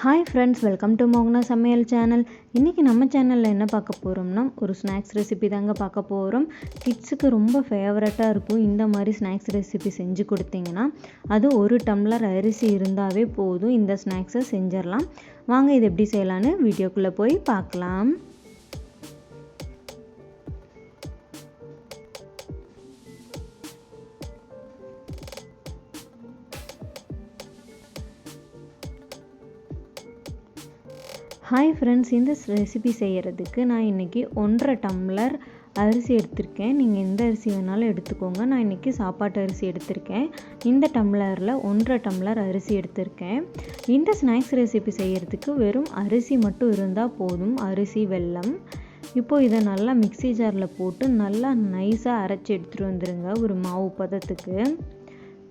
Hi friends welcome to மோகனா சமையல் channel இன்றைக்கி நம்ம சேனலில் என்ன பார்க்க போகிறோம்னா ஒரு ஸ்நாக்ஸ் ரெசிபி தாங்க பார்க்க போகிறோம் கிட்ஸுக்கு ரொம்ப ஃபேவரட்டாக இருக்கும் இந்த மாதிரி ஸ்நாக்ஸ் ரெசிபி செஞ்சு கொடுத்தீங்கன்னா அது ஒரு டம்ளர் அரிசி இருந்தாவே போதும். இந்த ஸ்நாக்ஸை செஞ்சிடலாம். வாங்க இது எப்படி செய்யலான்னு வீடியோக்குள்ளே போய் பார்க்கலாம். ஹாய் ஃப்ரெண்ட்ஸ் இந்த ரெசிபி செய்கிறதுக்கு நான் இன்றைக்கி ஒன்றரை டம்ளர் அரிசி எடுத்திருக்கேன். நீங்கள் எந்த அரிசி வேணாலும் எடுத்துக்கோங்க. நான் இன்றைக்கி சாப்பாட்டு அரிசி எடுத்திருக்கேன். இந்த டம்ளரில் ஒன்றரை டம்ளர் அரிசி எடுத்திருக்கேன். இந்த ஸ்நாக்ஸ் ரெசிபி செய்கிறதுக்கு வெறும் அரிசி மட்டும் இருந்தால் போதும். அரிசி வெல்லம். இப்போது இதை நல்லா மிக்சி ஜாரில் போட்டு நல்லா நைஸாக அரைச்சி எடுத்துகிட்டு வந்துடுங்க ஒரு மாவு பதத்துக்கு.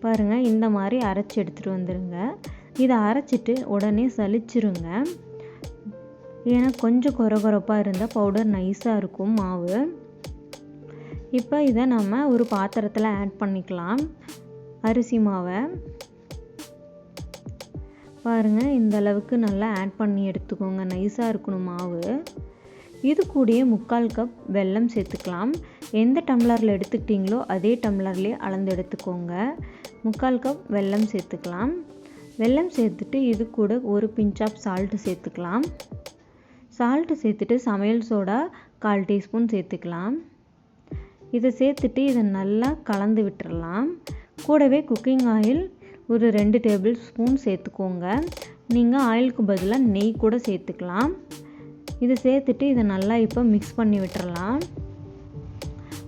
பாருங்கள் இந்த மாதிரி அரைச்சி எடுத்துகிட்டு வந்துடுங்க இதை அரைச்சிட்டு உடனே சலிச்சிருங்க. ஏன்னா கொஞ்சம் கொரகொரப்பாக இருந்தால் பவுடர் நைஸாக இருக்கும் மாவு. இப்போ இதை நம்ம ஒரு பாத்திரத்தில் ஆட் பண்ணிக்கலாம். அரிசி மாவை. பாருங்கள் இந்த அளவுக்கு நல்லா ஆட் பண்ணி எடுத்துக்கோங்க. நைஸாக இருக்கணும் மாவு. இது கூடயே முக்கால் கப் வெல்லம் சேர்த்துக்கலாம். எந்த டம்ளரில் எடுத்துக்கிட்டிங்களோ அதே டம்ளர்லேயே அளந்து எடுத்துக்கோங்க. முக்கால் கப் வெல்லம் சேர்த்துக்கலாம். வெல்லம் சேர்த்துட்டு இது கூட ஒரு பிஞ்ச் ஆஃப் சால்ட்டு சேர்த்துக்கலாம். சால்ட்டு சேர்த்துட்டு சமையல் சோடா கால் டீஸ்பூன் சேர்த்துக்கலாம். இதை சேர்த்துட்டு இதை நல்லா கலந்து விட்டுறலாம். கூடவே குக்கிங் ஆயில் ஒரு ரெண்டு டேபிள் ஸ்பூன் சேர்த்துக்கோங்க. நீங்கள் ஆயிலுக்கு பதிலாக நெய் கூட சேர்த்துக்கலாம். இதை சேர்த்துட்டு இதை நல்லா இப்போ மிக்ஸ் பண்ணி விட்டுறலாம்.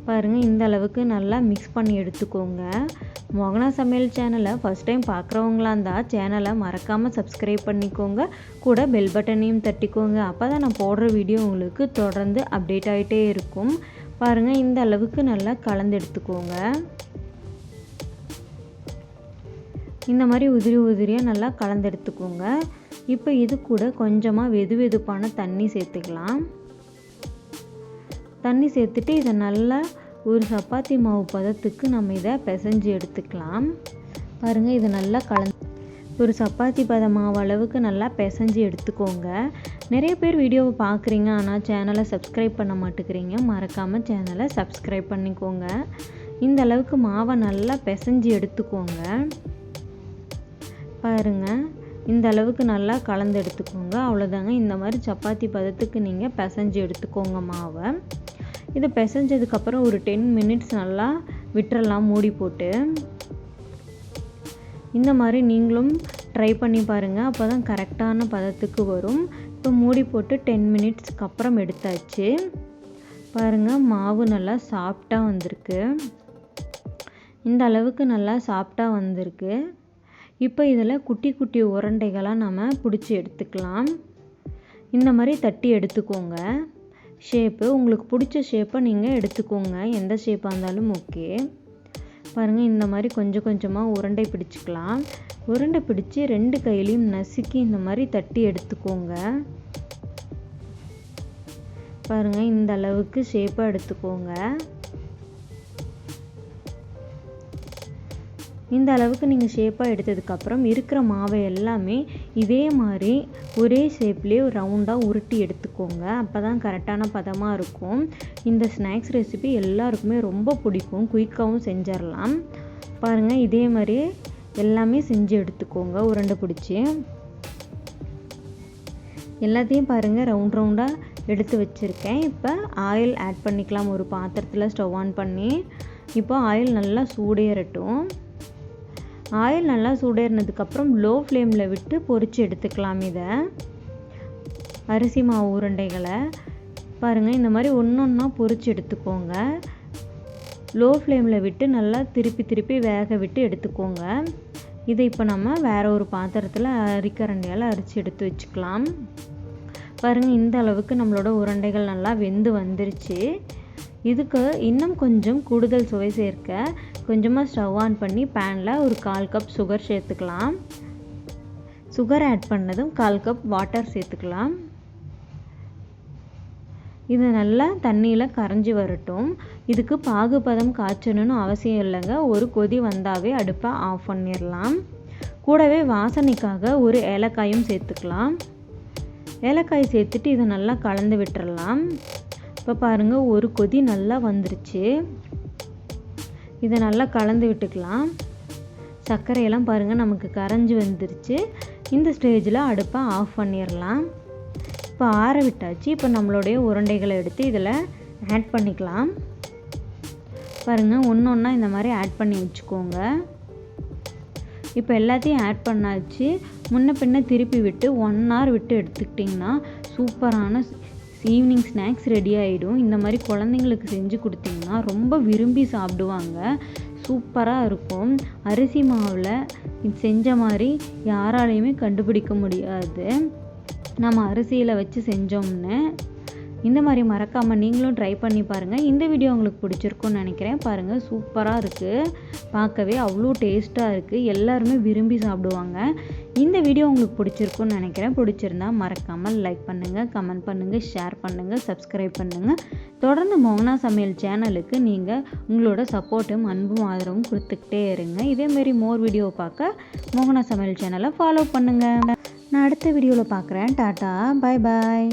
பாருங்கள் இந்த அளவுக்கு நல்லா மிக்ஸ் பண்ணி எடுத்துக்கோங்க. மோகனா சமையல் சேனலை ஃபஸ்ட் டைம் பார்க்குறவங்களா இருந்தால் சேனலை மறக்காமல் சப்ஸ்கிரைப் பண்ணிக்கோங்க. கூட பெல் பட்டனையும் தட்டிக்கோங்க. அப்போ தான் நான் போடுற வீடியோ உங்களுக்கு தொடர்ந்து அப்டேட் ஆகிட்டே இருக்கும். பாருங்கள் இந்த அளவுக்கு நல்லா கலந்து எடுத்துக்கோங்க. இந்த மாதிரி உதிரி உதிரியாக நல்லா கலந்து எடுத்துக்கோங்க. இப்போ இது கூட கொஞ்சமாக வெது வெதுப்பான தண்ணி சேர்த்துக்கலாம். தண்ணி சேர்த்துட்டு இதை நல்லா ஒரு சப்பாத்தி மாவு பதத்துக்கு நம்ம இதை பிசைஞ்சு எடுத்துக்கலாம். பாருங்கள் இதை நல்லா கலந்து ஒரு சப்பாத்தி பத மாவு அளவுக்கு நல்லா பிசைஞ்சு எடுத்துக்கோங்க. நிறைய பேர் வீடியோவை பார்க்குறீங்க ஆனால் சேனலை சப்ஸ்கிரைப் பண்ண மாட்டேங்கிறீங்க மறக்காமல் சேனலை சப்ஸ்கிரைப் பண்ணிக்கோங்க. இந்த அளவுக்கு மாவை நல்லா பிசைஞ்சு எடுத்துக்கோங்க. பாருங்கள் இந்த அளவுக்கு நல்லா கலந்து எடுத்துக்கோங்க. அவ்வளோதாங்க இந்த மாதிரி சப்பாத்தி பதத்துக்கு நீங்கள் பிசைஞ்சு எடுத்துக்கோங்க மாவை. இதை பிசைஞ்சதுக்கப்புறம் ஒரு டென் மினிட்ஸ் நல்லா விட்டுறலாம் மூடி போட்டு. இந்த மாதிரி நீங்களும் ட்ரை பண்ணி பாருங்கள் அப்போ தான் கரெக்டான பதத்துக்கு வரும். இப்போ மூடி போட்டு டென் மினிட்ஸ்க்கு அப்புறம் எடுத்தாச்சு. பாருங்கள் மாவு நல்லா சாஃப்டாக வந்திருக்கு. இந்த அளவுக்கு நல்லா சாஃப்டாக வந்திருக்கு. இப்போ இதில் குட்டி குட்டி உருண்டைகளாக நம்ம பிடிச்சி எடுத்துக்கலாம். இந்த மாதிரி தட்டி எடுத்துக்கோங்க. ஷேப்பு உங்களுக்கு பிடிச்ச ஷேப்பை நீங்கள் எடுத்துக்கோங்க. எந்த ஷேப்பாக இருந்தாலும் ஓகே பாருங்கள் இந்த மாதிரி கொஞ்சம் கொஞ்சமாக உருண்டை பிடிச்சிக்கலாம். உருண்டை பிடிச்சி ரெண்டு கையிலையும் நசுக்கி இந்த மாதிரி தட்டி எடுத்துக்கோங்க. பாருங்கள் இந்த அளவுக்கு ஷேப்பாக எடுத்துக்கோங்க. இந்த அளவுக்கு நீங்கள் ஷேப்பாக எடுத்ததுக்கப்புறம் இருக்கிற மாவை எல்லாமே இதே மாதிரி ஒரே ஷேப்லேயே ரவுண்டாக உருட்டி எடுத்துக்கோங்க. அப்போ தான் கரெக்டான பதமாக இருக்கும். இந்த ஸ்நாக்ஸ் ரெசிபி எல்லாருக்குமே ரொம்ப பிடிக்கும். குயிக்காகவும் செஞ்சிடலாம் பாருங்கள் இதே மாதிரி எல்லாமே செஞ்சு எடுத்துக்கோங்க. உருண்டை பிடிச்சி. எல்லாத்தையும் பாருங்கள் ரவுண்ட் ரவுண்டாக எடுத்து வச்சுருக்கேன். இப்போ ஆயில் ஆட் பண்ணிக்கலாம். ஒரு பாத்திரத்தில் ஸ்டவ் ஆன் பண்ணி. இப்போ ஆயில் நல்லா சூடேறட்டும். ஆயில் நல்லா சூடேறினதுக்கப்புறம் லோ ஃப்ளேமில் விட்டு பொறிச்சு எடுத்துக்கலாம் இதை. அரிசி மாவு உருண்டைகளை. பாருங்கள் இந்த மாதிரி ஒன்று ஒன்றா பொரித்து எடுத்துக்கோங்க. லோ ஃப்ளேமில் விட்டு நல்லா திருப்பி திருப்பி வேக விட்டு எடுத்துக்கோங்க. இதை இப்போ நம்ம வேறு ஒரு பாத்திரத்தில் அரிக்கரண்டியால் அரிச்சு எடுத்து வச்சுக்கலாம். பாருங்கள் இந்த அளவுக்கு நம்மளோட உருண்டைகள் நல்லா வெந்து வந்துருச்சு. இதுக்கு இன்னும் கொஞ்சம் கூடுதல் சுவை சேர்க்க கொஞ்சமாக ஸ்டவ் ஆன் பண்ணி பேனில் ஒரு கால் கப் சுகர் சேர்த்துக்கலாம். சுகர் ஆட் பண்ணதும் கால் கப் வாட்டர் சேர்த்துக்கலாம். இது நல்லா தண்ணியில் கரைஞ்சி வரட்டும். இதுக்கு பாகுபதம் காய்ச்சணும்னு அவசியம் இல்லைங்க. ஒரு கொதி வந்தாவே அடுப்பை ஆஃப் பண்ணிடலாம் கூடவே வாசனைக்காக ஒரு ஏலக்காயும் சேர்த்துக்கலாம். ஏலக்காய் சேர்த்துட்டு இதை நல்லா கலந்து விட்டுறலாம் இப்போ பாருங்கள் ஒரு கொதி நல்லா வந்துருச்சு. இதை நல்லா கலந்து விட்டுக்கலாம். சர்க்கரையெல்லாம் பாருங்கள் நமக்கு கரைஞ்சி வந்துருச்சு. இந்த ஸ்டேஜில் அடுப்பை ஆஃப் பண்ணிடலாம் இப்போ ஆற விட்டாச்சு. இப்போ நம்மளுடைய உருண்டைகளை எடுத்து இதில் ஆட் பண்ணிக்கலாம். பாருங்கள் ஒன்று ஒன்றா இந்த மாதிரி ஆட் பண்ணி வச்சுக்கோங்க. இப்போ எல்லாத்தையும் ஆட் பண்ணாச்சு. முன்ன பின்ன திருப்பி விட்டு ஒன் ஹவர் விட்டு எடுத்துக்கிட்டிங்கன்னா சூப்பரான ஈவினிங் ஸ்நாக்ஸ் ரெடி ஆகிடும் இந்த மாதிரி குழந்தைங்களுக்கு செஞ்சு கொடுத்தீங்கன்னா ரொம்ப விரும்பி சாப்பிடுவாங்க. சூப்பராக இருக்கும். அரிசி மாவில் செஞ்ச மாதிரி யாராலையுமே கண்டுபிடிக்க முடியாது. நம்ம அரிசியில் வச்சு செஞ்சோம்னு. இந்த மாதிரி மறக்காமல் நீங்களும் ட்ரை பண்ணி பாருங்கள் இந்த வீடியோ உங்களுக்கு பிடிச்சிருக்குன்னு நினைக்கிறேன். பாருங்கள் சூப்பராக இருக்குது பார்க்கவே அவ்வளோ டேஸ்ட்டாக இருக்குது எல்லாருமே விரும்பி சாப்பிடுவாங்க. இந்த வீடியோ உங்களுக்கு பிடிச்சிருக்குன்னு நினைக்கிறேன். பிடிச்சிருந்தா மறக்காமல் லைக் பண்ணுங்கள் கமெண்ட் பண்ணுங்கள் ஷேர் பண்ணுங்கள் சப்ஸ்கிரைப் பண்ணுங்கள் தொடர்ந்து மோகனா சமையல் சேனலுக்கு நீங்கள் உங்களோட சப்போர்ட்டும் அன்பும் ஆதரவும் கொடுத்துக்கிட்டே இருங்க. இதேமாரி மோர் வீடியோ பார்க்க மோகனா சமையல் சேனலை ஃபாலோ பண்ணுங்கள் நான் அடுத்த வீடியோவில் பார்க்குறேன். டாட்டா பாய் பாய்